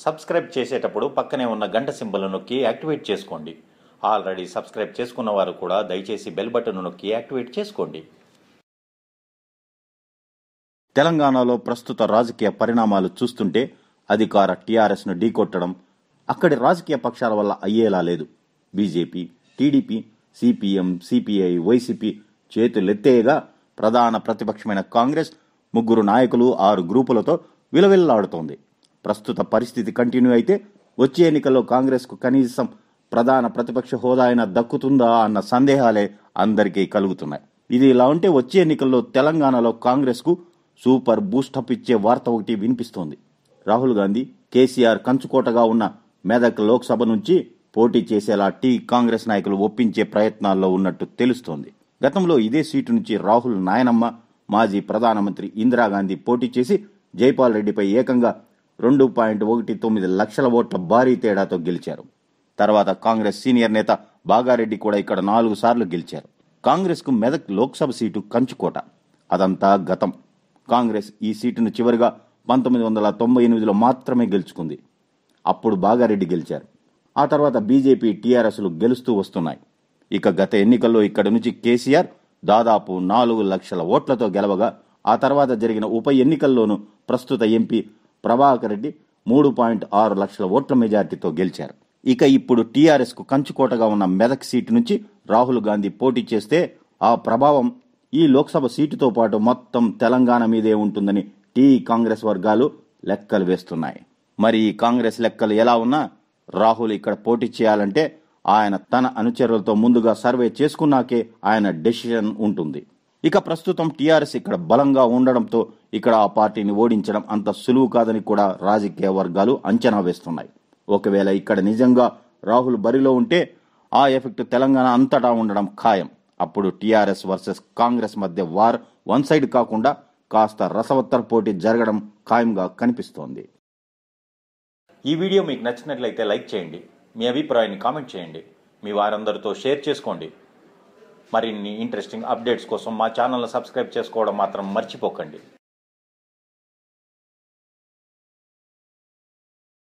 Subscribe చేసేటప్పుడు పక్కనే ఉన్న గంట సింబల్ నొక్కి యాక్టివేట్ చేసుకోండి. ఆల్రెడీ సబ్స్క్రైబ్ చేసుకున్న వారు కూడా దయచేసి బెల్ బటన్ నొక్కి యాక్టివేట్ చేసుకోండి. తెలంగాణలో ప్రస్తుత రాజకీయ పరిణామాలు చూస్తుంటే అధికార టీఆర్ఎస్ను ఢీకొట్టడం అక్కడి రాజకీయ పక్షాల వల్ల అయ్యేలా లేదు. BJP TDP CPM CPI YCP చేతులెత్తేయగా ప్రధాన ప్రతిపక్షమైన కాంగ్రెస్ ముగ్గురు నాయకులు ఆరు గ్రూపులతో విలవిల్లాడుతోంది. ప్రస్తుత పరిస్థితి కంటిన్యూ అయితే వచ్చే ఎన్నికల్లో కాంగ్రెస్కు కనీసం ప్రధాన ప్రతిపక్ష హోదా అయినా దక్కుతుందా అన్న సందేహాలే అందరికీ కలుగుతున్నాయి. ఇది ఇలా ఉంటే వచ్చే ఎన్నికల్లో తెలంగాణలో కాంగ్రెస్కు సూపర్ బూస్టప్ ఇచ్చే వార్త ఒకటి వినిపిస్తోంది. రాహుల్ గాంధీ కేసీఆర్ కంచుకోటగా ఉన్న మెదక్ లోక్సభ నుంచి పోటీ చేసేలా టీ కాంగ్రెస్ నాయకులు ఒప్పించే ప్రయత్నాల్లో ఉన్నట్టు తెలుస్తోంది. గతంలో ఇదే సీటు నుంచి రాహుల్ నాయనమ్మ మాజీ ప్రధానమంత్రి ఇందిరాగాంధీ పోటీ చేసి జైపాల్ రెడ్డిపై ఏకంగా రెండు పాయింట్ ఒకటి తొమ్మిది లక్షల ఓట్ల భారీ తేడాతో గెలిచారు. తర్వాత కాంగ్రెస్ సీనియర్ నేత బాగారెడ్డి కూడా ఇక్కడ నాలుగు సార్లు గెలిచారు. కాంగ్రెస్కు మెదక్ లోక్సభ సీటు కంచుకోట. అదంతా గతం. కాంగ్రెస్ ఈ సీటును చివరిగా పంతొమ్మిది వందల తొంభై ఎనిమిదిలో మాత్రమే గెలుచుకుంది. అప్పుడు బాగారెడ్డి గెలిచారు. ఆ తర్వాత బీజేపీ టీఆర్ఎస్లు గెలుస్తూ వస్తున్నాయి. ఇక గత ఎన్నికల్లో ఇక్కడ నుంచి కేసీఆర్ దాదాపు నాలుగు లక్షల ఓట్లతో గెలవగా ఆ తర్వాత జరిగిన ఉప ఎన్నికల్లోనూ ప్రస్తుత ఎంపీ ప్రభాకర్ రెడ్డి మూడు పాయింట్ ఆరు లక్షల ఓట్ల మెజార్టీతో గెలిచారు. ఇక ఇప్పుడు టీఆర్ఎస్కు కంచుకోటగా ఉన్న మెదక్ సీటు నుంచి రాహుల్ గాంధీ పోటీ చేస్తే ఆ ప్రభావం ఈ లోక్సభ సీటుతో పాటు మొత్తం తెలంగాణ మీదే ఉంటుందని టీ కాంగ్రెస్ వర్గాలు లెక్కలు వేస్తున్నాయి. మరి ఈ కాంగ్రెస్ లెక్కలు ఎలా ఉన్నా రాహుల్ ఇక్కడ పోటీ చేయాలంటే ఆయన తన అనుచరులతో ముందుగా సర్వే చేసుకున్నాకే ఆయన డెసిషన్ ఉంటుంది. ఇక ప్రస్తుతం టీఆర్ఎస్ ఇక్కడ బలంగా ఉండడంతో ఇక్కడ ఆ పార్టీని ఓడించడం అంత సులువు కాదని కూడా రాజకీయ వర్గాలు అంచనా వేస్తున్నాయి. ఒకవేళ ఇక్కడ నిజంగా రాహుల్ బరిలో ఉంటే ఆ ఎఫెక్ట్ తెలంగాణ అంతటా ఉండడం ఖాయం. అప్పుడు టీఆర్ఎస్ వర్సెస్ కాంగ్రెస్ మధ్య వార్ వన్ సైడ్ కాకుండా కాస్త రసవత్తర పోటీ జరగడం ఖాయంగా కనిపిస్తోంది. ఈ వీడియో మీకు నచ్చినట్లయితే లైక్ చేయండి. మీ అభిప్రాయాన్ని కామెంట్ చేయండి. మీ వారందరితో షేర్ చేసుకోండి. మరిన్ని ఇంట్రెస్టింగ్ అప్డేట్స్ కోసం మా ఛానల్ను సబ్స్క్రైబ్ చేసుకోవడం మాత్రం మర్చిపోకండి.